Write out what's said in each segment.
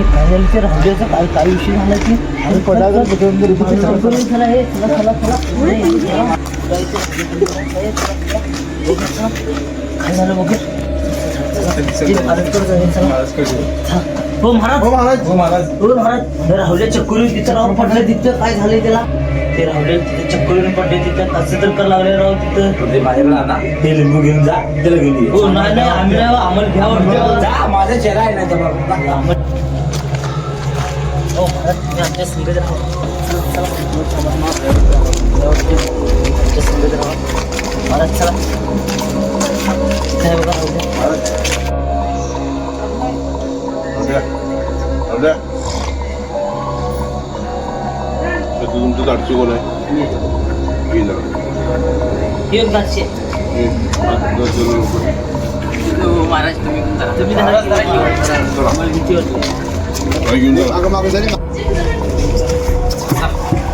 हे झालं ते राहुल्याचं काय काय विषय झाला की चला, चालतो. चला, हे, चला, चला, चला. काय झालं बघ हे महाराज. हा. महाराज. हो महाराज. हो महाराज. राहुल्या चक्करून तिथं राव पडलं तिथं काय झालंय त्याला? ते राहुल्या तिथं चक्करून पडले तिथं कसं तर कर लागले राव तिथं. ते माझ्याकडे आणा. ते लिंबू घेऊन जा त्याला घेऊन हो नाही नाही आम्ही नाही आम्हाला घ्या वाटतं. जा माझा चेहरा आहे ना जवळ तुमचं दाटची कोण आहे घे जरा. हे एक दाटशे. घे. दस जण रुपये. तुम्ही जरा मागं मागं झाली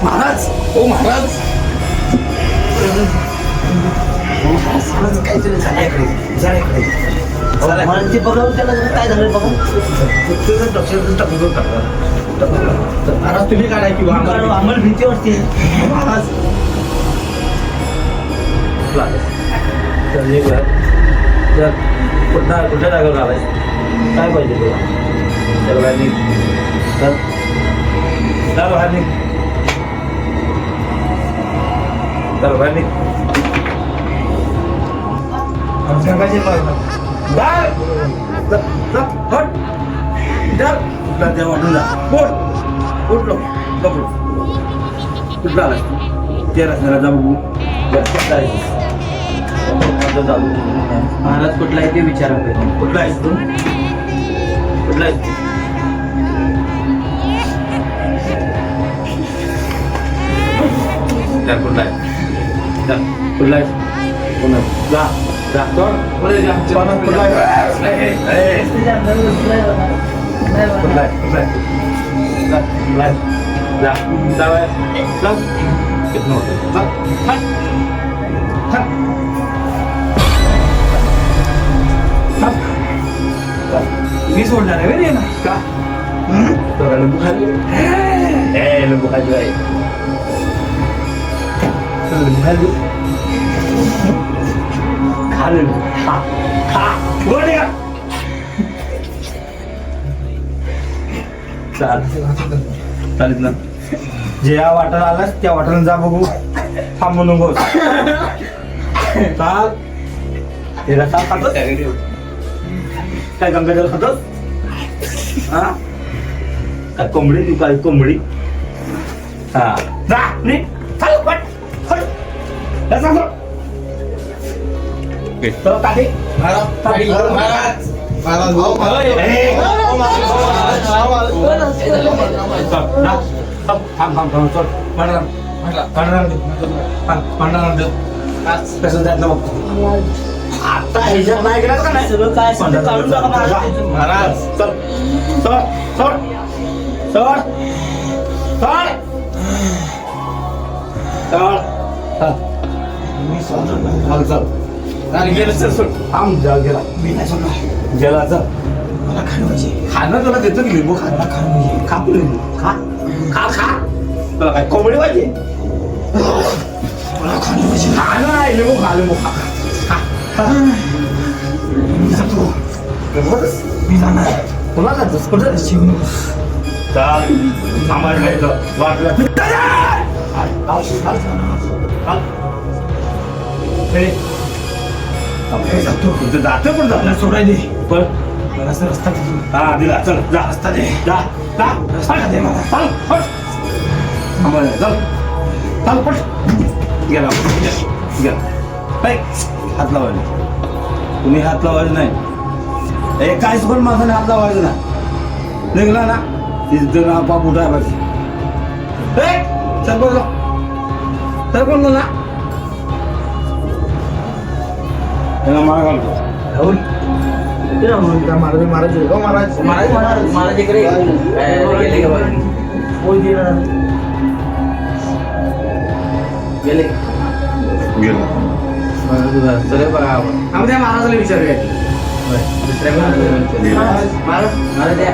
महाराज ओ महाराज काय काहीतरी झालं इकडे. ते बघा त्याला काय झालं बघा तुझं डॉक्टर टाकून टाकला. महाराज तुम्ही काढा की आम्हाला भीती वाटते महाराज तर एक वेळ कुठल्या जागेवर आलाय काय पाहिजे तुला तर बाहेर निघ. चल. चल बाहेर निघ. चल बाहेर निघ. पाहिजे बाहेर चल, चल, हट. चल. तुला देव वाटून जा उठ उठ लो लवकर कुठला आलास तू? ते रस्त्याला जा बघू. रस्त्यात जायचं जा बघू. महाराज कुठला आहे ते विचारा. कुठला आहेस तू? कुठला आहेस त्या कुठला आहे जा, कुठला आहेस कोण आहे? जा जा कोण? पुढे जा. कोण? कुठला आहे? ए, ए, कुठला आहे? कुठला आहे? जा, कुठला आहे? जा, जा बाहेर. चल. इथनं होतं. मी सोडणार आहे रे ना का? तुला लिंबू खायचं ए लिंबू खायचं आहे लिंबू खायचं खा लिंबू. खा खा. बोल का? चाल. चालेल ना जे या वाटाला आलास त्या वाटाला जा बघू. थांबू नकोस. चाल. हे रसा खातोस काय गंगाजल खातोस हा? काय कोंबडी? तू काय कोंबडी? हा. जा नी चल पट जा. महाराज भाऊ ए, चल, जा. चल, थांब थांब थांब चल. पांढरा पांढरा पांढरा बघ आता ह्याच्यात नाही गेला का नाही? सगळं काय असेल ते काढून टाका महाराज. महाराज चल चल चल चल चल चल मी सोडणार चल नाही. चल. आणि गेलं चल सोड थांब जा गेला. मी नाही सोडणार. गेला चल. मला खाणं पाहिजे. खाणं तुला देतो की लिंबू? खा मला खाणं पाहिजे. खा तू लिंबू. खा. खा खा. तुला काय कोंबडी पाहिजे? मला खाणं पाहिजे. खाणं आहे लिंबू खा लिंबू खा. मी जातो लिंबू खातोस? मी जाणार पुन्हा खातोस कुठं जातोस? शिव वाटलं जातो. तुझं जातं पण मला जातं सोडाय दे पण मला असं रस्ता दे हा दिला चल जा रस्ता दे जा जा रस्ता दे मला पट सामान चल चल पट गेला गेला हात लावायला. तुम्ही हात लावायचं नाही. ए काहीच पण माणसाने हात लावायचं ना निघला ना तिथं ना बाप उठाय पाहिजे चल बोल चल बोल ना. त्याला मार घालतो. राहुल. महाराज महाराज हो महाराज. महाराज महाराज महाराज इकडे. गेले. गेला. गेले गेला चले बघा आम्ही त्या महाराजाला विचारूया दुसऱ्या महाराज महाराज महाराज या.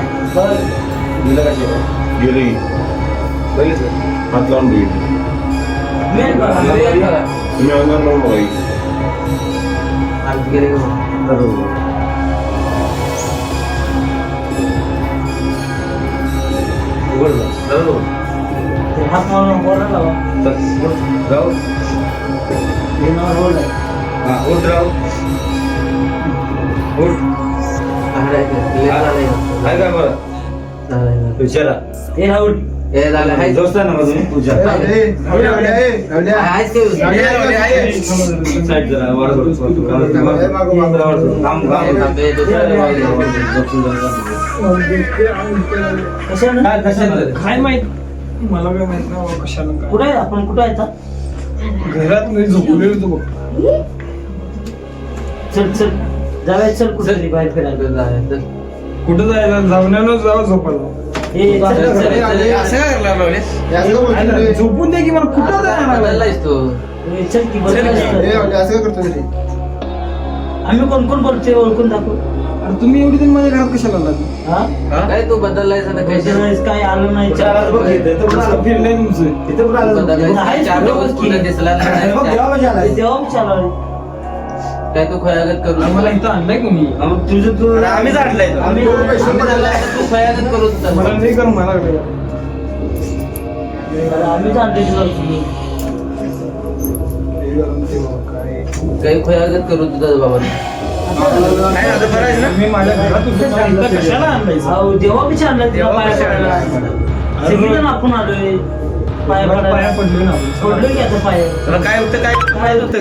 गेलं का शेतात? गेले की. हात लावून बघितले मेन बघा. तुम्ही अंगावर लावून बघा की. बरोबर. उघड जा. बरोबर. ते हात मारून वर लावा चल, उठ. जाऊ. हे रोल आहे हा, उठ राहू. उठ. आहे का बरं? विचारा. हे राहुल दोस्त आहे ना मग तुम्ही? साईड जरा, वर. कशानं काय? काय माहीत मला काय माहीत नाही कशाला काय कुठे आहे आपण कुठे आहे? घरात मी झोपलेलो होतो बघ. चल चल. जाऊया चल कुठेतरी बाहेर फिरायला. कुठं जायला? जाऊन जाऊ झोपायला. हे चल, चल, चल. अरे, झोपून दे की मला कुठं जाणार हे चल की बरं आम्ही कोण कोण बोलतोय ओळखून दाखव. अरे तुम्ही एवढी दिन माझ्या घरात कशाला आलात? काय तू बदललायस आता काय त्याच्यावेळेस काय आलं नाही बघ इथे. फिरलंय तुमचं. इथं आलास? बदललायस? चार दिवस तुला दिसला बघ? तेव्हा विचारलं काय तू खयागत करू मला इथं आणलंय कोणी? मग तुझं तू आम्हीच आणलंय इथं. आम्ही तू खयागत करू मला नाही करू मला काय. आम्ही जाणते तुला काही खयागत करू तुझा बाबा. मी माझ्या घरात होतो, मला इथं कशाला आणलंय अहो देवा विचारलं तुला पाया. पडायला. सगळीजण आपण आलोय पाया पाया पडायला. पडलोय ना. पडलोय की आता पाय? काय होतं काय? काय होतं